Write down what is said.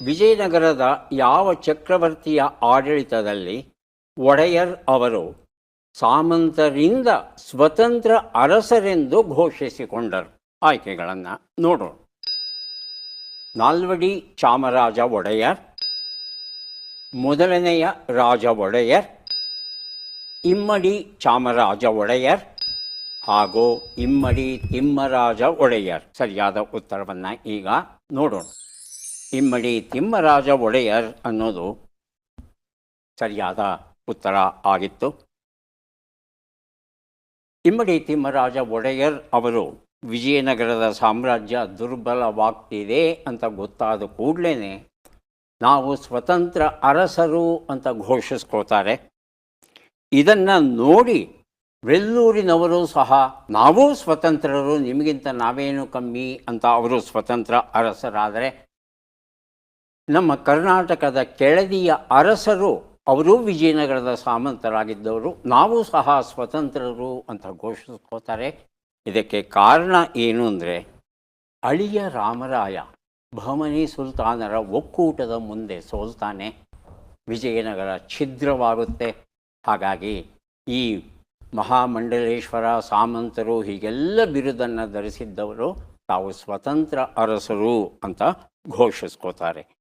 ವಿಜಯನಗರದ ಯಾವ ಚಕ್ರವರ್ತಿಯ ಆಡಳಿತದಲ್ಲಿ ಒಡೆಯರ್ ಅವರು ಸಾಮಂತರಿಂದ ಸ್ವತಂತ್ರ ಅರಸರೆಂದು ಘೋಷಿಸಿಕೊಂಡರು? ಆಯ್ಕೆಗಳನ್ನು ನೋಡೋಣ. ನಾಲ್ವಡಿ ಚಾಮರಾಜ ಒಡೆಯರ್, ಮೊದಲನೆಯ ರಾಜ ಒಡೆಯರ್, ಇಮ್ಮಡಿ ಚಾಮರಾಜ ಒಡೆಯರ್ ಹಾಗೂ ಇಮ್ಮಡಿ ತಿಮ್ಮರಾಜ ಒಡೆಯರ್. ಸರಿಯಾದ ಉತ್ತರವನ್ನು ಈಗ ನೋಡೋಣ. ಇಮ್ಮಡಿ ತಿಮ್ಮರಾಜ ಒಡೆಯರ್ ಅನ್ನೋದು ಸರಿಯಾದ ಉತ್ತರ ಆಗಿತ್ತು. ಇಮ್ಮಡಿ ತಿಮ್ಮರಾಜ ಒಡೆಯರ್ ಅವರು ವಿಜಯನಗರದ ಸಾಮ್ರಾಜ್ಯ ದುರ್ಬಲವಾಗ್ತಿದೆ ಅಂತ ಗೊತ್ತಾದ ಕೂಡಲೇ ನಾವು ಸ್ವತಂತ್ರ ಅರಸರು ಅಂತ ಘೋಷಿಸ್ಕೋತಾರೆ ಇದನ್ನು ನೋಡಿ ವೆಲ್ಲೂರಿನವರು ಸಹ ನಾವೂ ಸ್ವತಂತ್ರರು, ನಿಮಗಿಂತ ನಾವೇನು ಕಮ್ಮಿ ಅಂತ ಅವರು ಸ್ವತಂತ್ರ ಅರಸರಾದರೆ ನಮ್ಮ ಕರ್ನಾಟಕದ ಕೆಳದಿಯ ಅರಸರು, ಅವರೂ ವಿಜಯನಗರದ ಸಾಮಂತರಾಗಿದ್ದವರು. ನಾವು ಸಹ ಸ್ವತಂತ್ರರು ಅಂತ ಘೋಷಿಸ್ಕೋತಾರೆ. ಇದಕ್ಕೆ ಕಾರಣ ಏನು ಅಂದರೆ, ಅಳಿಯ ರಾಮರಾಯ ಬಹಮನಿ ಸುಲ್ತಾನರ ಒಕ್ಕೂಟದ ಮುಂದೆ ಸೋಲ್ತಾನೆ. ವಿಜಯನಗರ ಛಿದ್ರವಾಗುತ್ತೆ. ಹಾಗಾಗಿ ಈ ಮಹಾಮಂಡಲೇಶ್ವರ ಸಾಮಂತರು ಹೀಗೆಲ್ಲ ಬಿರುದನ್ನು ಧರಿಸಿದ್ದವರು, ತಾವು ಸ್ವತಂತ್ರ ಅರಸರು ಅಂತ ಘೋಷಿಸ್ಕೋತಾರೆ.